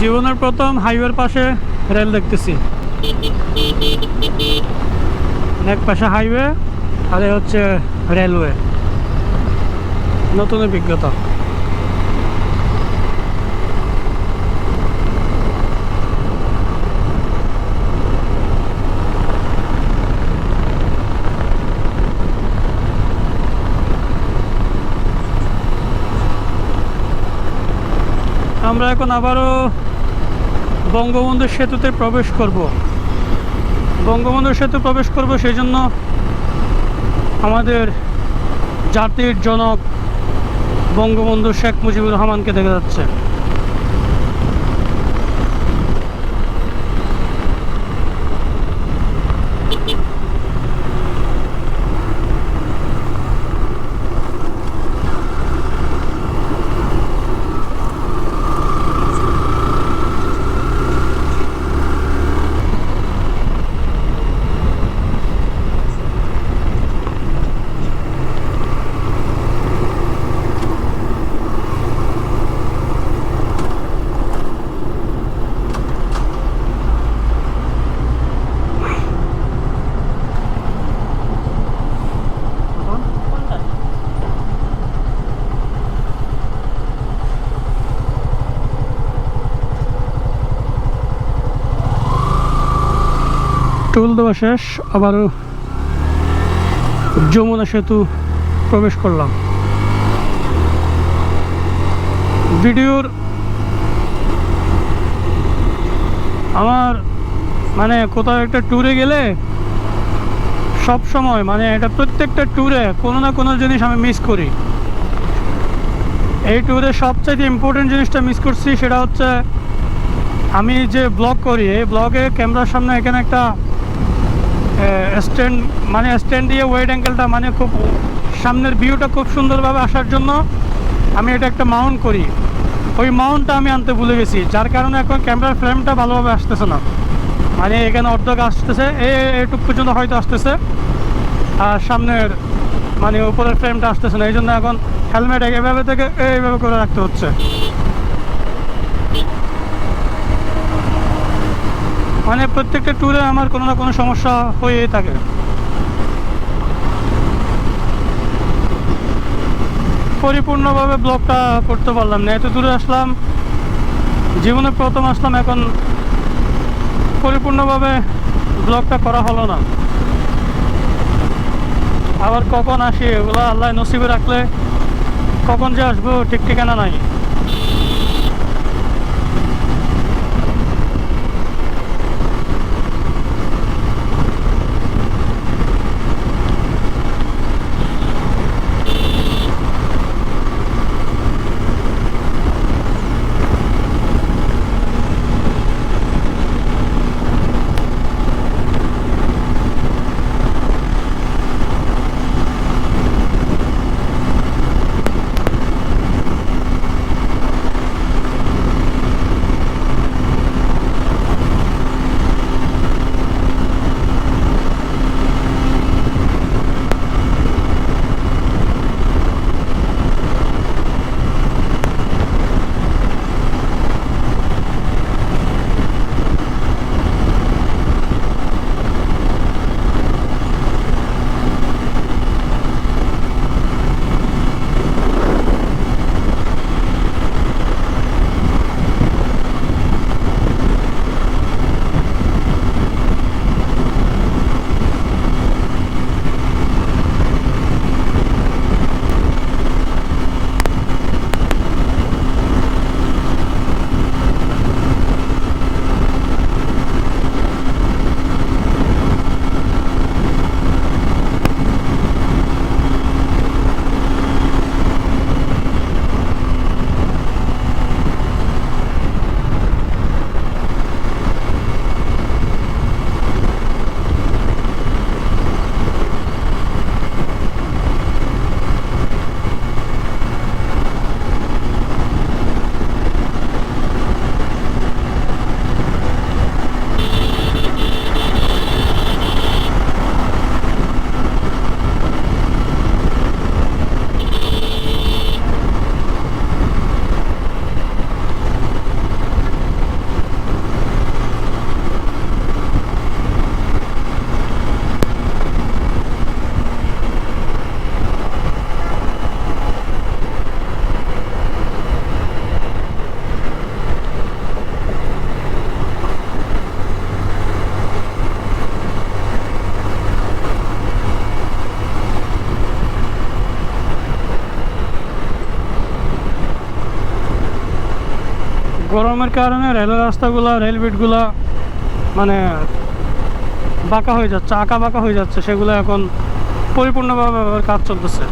জীবনের প্রথম হাইওয়ের পাশে রেল দেখতেছি। এক পাশে হাইওয়ে, আর হচ্ছে রেলওয়ে। নতুন অভিজ্ঞতা। আমরা এখন আবারও বঙ্গবন্ধু সেতুতে প্রবেশ করব। বঙ্গবন্ধু সেতু প্রবেশ করব সেই জন্য আমাদের জাতির জনক বঙ্গবন্ধু শেখ মুজিবুর রহমানকে দেখা যাচ্ছে। টুল দেওয়া শেষ, আবারও যমুনা সেতু প্রবেশ করলাম। ভিডিওর আমার মানে কোথাও একটা ট্যুরে গেলে সব সময় মানে এটা প্রত্যেকটা ট্যুরে কোনো না কোনো জিনিস আমি মিস করি। এই ট্যুরে সবচাইতে ইম্পর্টেন্ট জিনিসটা মিস করছি সেটা হচ্ছে আমি যে ব্লগ করি, এই ব্লগে ক্যামেরার সামনে এখানে একটা স্ট্যান্ড মানে স্ট্যান্ড দিয়ে ওয়েড অ্যাঙ্গেলটা মানে খুব সামনের ভিউটা খুব সুন্দরভাবে আসার জন্য আমি এটা একটা মাউন্ট করি। ওই মাউন্টটা আমি আনতে ভুলে গেছি, যার কারণে এখন ক্যামেরার ফ্রেমটা ভালোভাবে আসতেছে না। মানে এখানে অর্ধেক আসতেছে এই এটুক পর্যন্ত হয়তো আসতেছে। আর সামনের মানে উপরের ফ্রেমটা আসতেছে না এই জন্য এখন হেলমেট এভাবে থেকে এইভাবে করে রাখতে হচ্ছে। মানে প্রত্যেকটা ট্যুরে আমার কোনো না কোনো সমস্যা হয়েই থাকে। পরিপূর্ণভাবে ব্লগটা করতে পারলাম না। এত দূরে আসলাম, জীবনে প্রথম আসলাম, এখন পরিপূর্ণভাবে ব্লগটা করা হলো না। আবার কখন আসি ওগুলো আল্লাহ নসিবে রাখলে কখন যে আসব ঠিক ঠিকানা নাই। গরমের কারণে রেল রাস্তাগুলো, রেল বিটগুলো মানে বাঁকা হয়ে যাচ্ছে আঁকা বাঁকা হয়ে যাচ্ছে, সেগুলো এখন পরিপূর্ণভাবে কাজ চলতেছে।